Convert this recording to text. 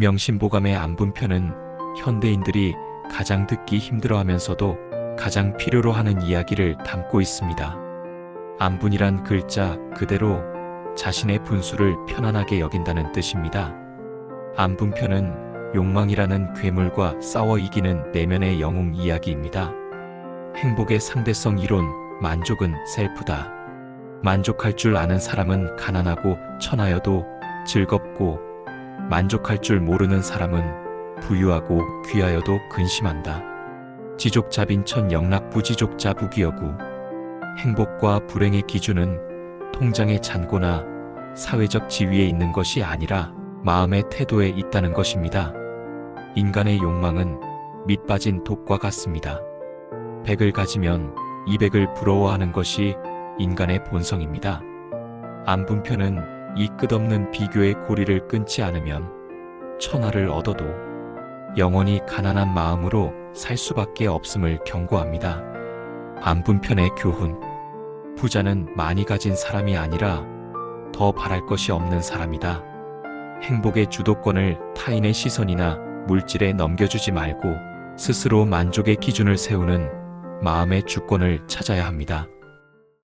명심보감의 안분편은 현대인들이 가장 듣기 힘들어하면서도 가장 필요로 하는 이야기를 담고 있습니다. 안분이란 글자 그대로 자신의 분수를 편안하게 여긴다는 뜻입니다. 안분편은 욕망이라는 괴물과 싸워 이기는 내면의 영웅 이야기입니다. 행복의 상대성 이론, 만족은 셀프다. 만족할 줄 아는 사람은 가난하고 천하여도 즐겁고, 만족할 줄 모르는 사람은 부유하고 귀하여도 근심한다. 지족자빈천 영락부지족자 부기여구. 행복과 불행의 기준은 통장의 잔고나 사회적 지위에 있는 것이 아니라 마음의 태도에 있다는 것입니다. 인간의 욕망은 밑 빠진 독과 같습니다. 백을 가지면 이백을 부러워하는 것이 인간의 본성입니다. 안분편은 이 끝없는 비교의 고리를 끊지 않으면 천하를 얻어도 영원히 가난한 마음으로 살 수밖에 없음을 경고합니다. 안분편의 교훈. 부자는 많이 가진 사람이 아니라 더 바랄 것이 없는 사람이다. 행복의 주도권을 타인의 시선이나 물질에 넘겨주지 말고 스스로 만족의 기준을 세우는 마음의 주권을 찾아야 합니다.